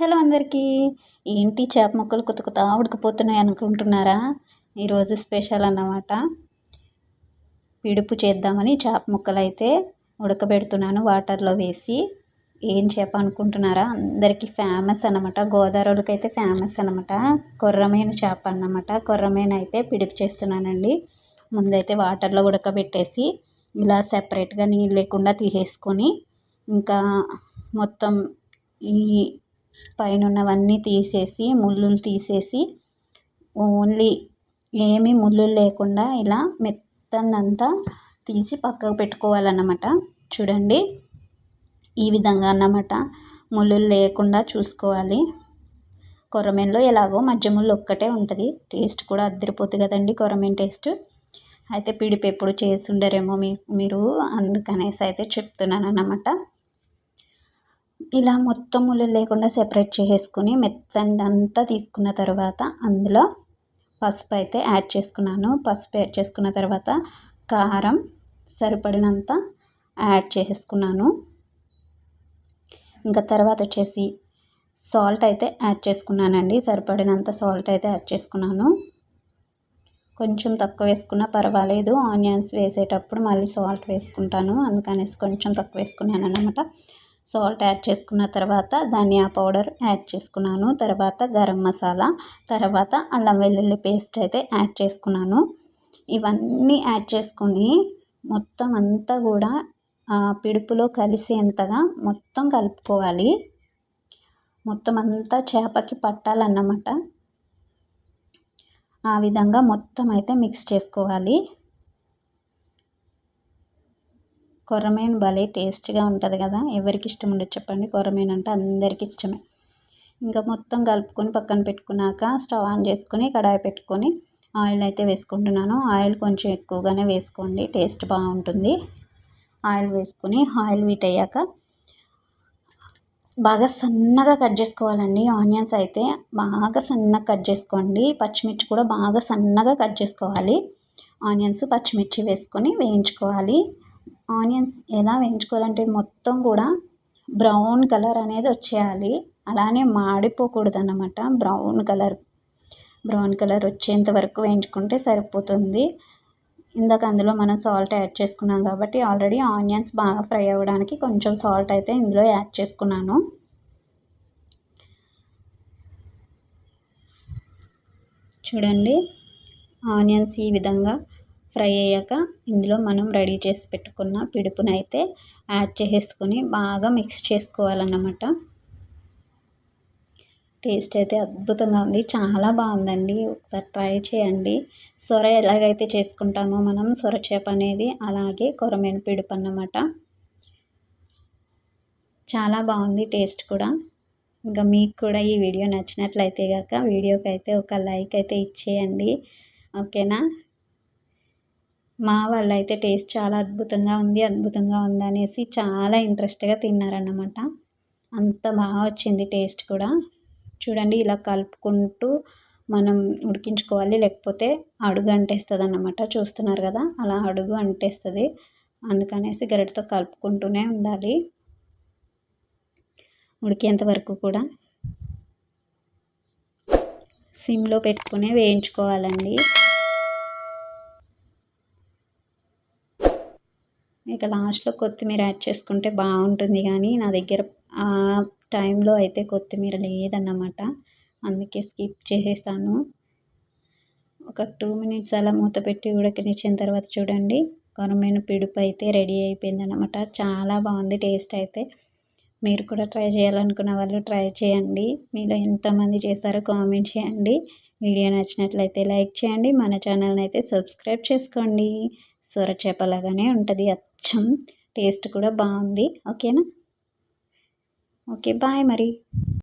Hello అందరికీ. ఏంటి చేప ముక్కలు కొత్త కొత్త ఉడకపోతున్నాయి అనుకుంటున్నారా? ఈరోజు స్పెషల్ అన్నమాట. పిడుపు చేద్దామని చేప ముక్కలు అయితే ఉడకబెడుతున్నాను వాటర్లో వేసి. ఏం చేప అనుకుంటున్నారా? అందరికీ ఫేమస్ అనమాట గోదావరికి అయితే ఫేమస్ అనమాట కొర్రమైన చేప అన్నమాట. కొర్రమైన అయితే పిడుపు చేస్తున్నానండి. ముందైతే వాటర్లో ఉడకబెట్టేసి ఇలా సెపరేట్గా నీళ్ళు లేకుండా తీసేసుకొని ఇంకా మొత్తం ఈ పైన ఉన్నవన్నీ తీసేసి ముళ్ళులు తీసేసి ఓన్లీ ఏమీ ముళ్ళులు లేకుండా ఇలా మెత్తనంతా తీసి పక్కకు పెట్టుకోవాలన్నమాట. చూడండి ఈ విధంగా అన్నమాట. ముళ్ళులు లేకుండా చూసుకోవాలి. కొరమేన్లో ఎలాగో మధ్య ముళ్ళు ఒక్కటే ఉంటుంది. టేస్ట్ కూడా అద్దరిపోతుంది కదండి కొరమేన్ టేస్ట్. అయితే పిడిపి ఎప్పుడు చేసి ఉండరేమో మీ మీరు అందుకనేసి అయితే చెప్తున్నాను అన్నమాట ఇలా మొత్తం ముళ్ళు లేకుండా సెపరేట్ చేసుకుని మెత్తనిదంతా తీసుకున్న తర్వాత అందులో పసుపు అయితే యాడ్ చేసుకున్నాను. పసుపు యాడ్ చేసుకున్న తర్వాత కారం సరిపడినంత యాడ్ చేసుకున్నాను ఇంకా తర్వాత వచ్చేసి సాల్ట్ అయితే యాడ్ చేసుకున్నానండి. సరిపడినంత సాల్ట్ అయితే యాడ్ చేసుకున్నాను. కొంచెం తక్కువ వేసుకున్నా పర్వాలేదు. ఆనియన్స్ వేసేటప్పుడు మళ్ళీ సాల్ట్ వేసుకుంటాను. అందుకనేసి కొంచెం తక్కువ వేసుకున్నాను అనమాట సాల్ట్ యాడ్ చేసుకున్న తర్వాత ధనియా పౌడర్ యాడ్ చేసుకున్నాను. తర్వాత గరం మసాలా తర్వాత అల్లం వెల్లుల్లి పేస్ట్ అయితే యాడ్ చేసుకున్నాను. ఇవన్నీ యాడ్ చేసుకొని మొత్తం అంతా కూడా పిడుపులో కలిసేంతగా మొత్తం కలుపుకోవాలి. మొత్తం అంతా చేపకి పట్టాలన్నమాట. ఆ విధంగా మొత్తం అయితే మిక్స్ చేసుకోవాలి. కొర్రమీను భలే టేస్ట్గా ఉంటుంది కదా ఎవరికి ఇష్టం ఉండదు చెప్పండి. కొర్రమీను అంటే అందరికీ ఇష్టమే. ఇంకా మొత్తం కలుపుకొని పక్కన పెట్టుకున్నాక స్టవ్ ఆన్ చేసుకొని కడాయి పెట్టుకొని ఆయిల్ అయితే వేసుకుంటున్నాను. ఆయిల్ కొంచెం ఎక్కువగానే వేసుకోండి టేస్ట్ బాగుంటుంది. ఆయిల్ వేసుకొని ఆయిల్ వీట్ అయ్యాక బాగా సన్నగా కట్ చేసుకోవాలండి. ఆనియన్స్ అయితే బాగా సన్నగా కట్ చేసుకోండి. పచ్చిమిర్చి కూడా బాగా సన్నగా కట్ చేసుకోవాలి. ఆనియన్స్ పచ్చిమిర్చి వేసుకొని వేయించుకోవాలి. ఆనియన్స్ ఎలా వేయించుకోవాలంటే మొత్తం కూడా బ్రౌన్ కలర్ అనేది వచ్చేయాలి. అలానే మాడిపోకూడదు అన్నమాట బ్రౌన్ కలర్ బ్రౌన్ కలర్ వచ్చేంత వరకు వేయించుకుంటే సరిపోతుంది. ఇందాక అందులో మనం సాల్ట్ యాడ్ చేసుకున్నాం కాబట్టి ఆల్రెడీ ఆనియన్స్ బాగా ఫ్రై అవ్వడానికి కొంచెం సాల్ట్ అయితే ఇందులో యాడ్ చేసుకున్నాను. చూడండి ఆనియన్స్ ఈ విధంగా ఫ్రై అయ్యాక ఇందులో మనం రెడీ చేసి పెట్టుకున్న పిడుపునైతే యాడ్ చేసేసుకొని బాగా మిక్స్ చేసుకోవాలన్నమాట. టేస్ట్ అయితే అద్భుతంగా ఉంది. చాలా బాగుందండి. ఒకసారి ట్రై చేయండి. సొర ఎలాగైతే చేసుకుంటామో మనం సొర చేప అనేది అలాగే కొరమైన పిడుపు అన్నమాట. చాలా బాగుంది టేస్ట్ కూడా. ఇంకా మీకు కూడా ఈ వీడియో నచ్చినట్లయితే కాక వీడియోకి అయితే ఒక లైక్ అయితే ఇచ్చేయండి. ఓకేనా? మా వాళ్ళు అయితే టేస్ట్ చాలా అద్భుతంగా ఉంది అద్భుతంగా ఉంది అనేసి చాలా ఇంట్రెస్ట్గా తిన్నారన్నమాట. అంత బాగా వచ్చింది టేస్ట్ కూడా. చూడండి ఇలా కలుపుకుంటూ మనం ఉడికించుకోవాలి లేకపోతే అడుగు అంటేస్తుంది అన్నమాట చూస్తున్నారు కదా అలా అడుగు అంటేస్తుంది. అందుకనేసి గరిటతో కలుపుకుంటూనే ఉండాలి. ఉడికేంత వరకు కూడా. సిమ్లో పెట్టుకునే వేయించుకోవాలండి. ఇంకా లాస్ట్లో కొత్తిమీర యాడ్ చేసుకుంటే బాగుంటుంది కానీ నా దగ్గర ఆ టైంలో అయితే కొత్తిమీర లేదన్నమాట. అందుకే స్కిప్ చేసేసాను. ఒక టూ మినిట్స్ అలా మూత పెట్టి ఉడకనిచ్చిన తర్వాత చూడండి. కొరమైన పిడుపు అయితే రెడీ అయిపోయింది అనమాట చాలా బాగుంది టేస్ట్ అయితే. మీరు కూడా ట్రై చేయాలనుకున్న వాళ్ళు ట్రై చేయండి. మీలో ఎంతమంది చేశారో కామెంట్ చేయండి. వీడియో నచ్చినట్లయితే లైక్ చేయండి. మన ఛానల్ని అయితే సబ్స్క్రైబ్ చేసుకోండి. సొర చేపలాగానే ఉంటుంది. అచ్చం. టేస్ట్ కూడా బాగుంది. ఓకేనా? ఓకే బాయ్ మరి.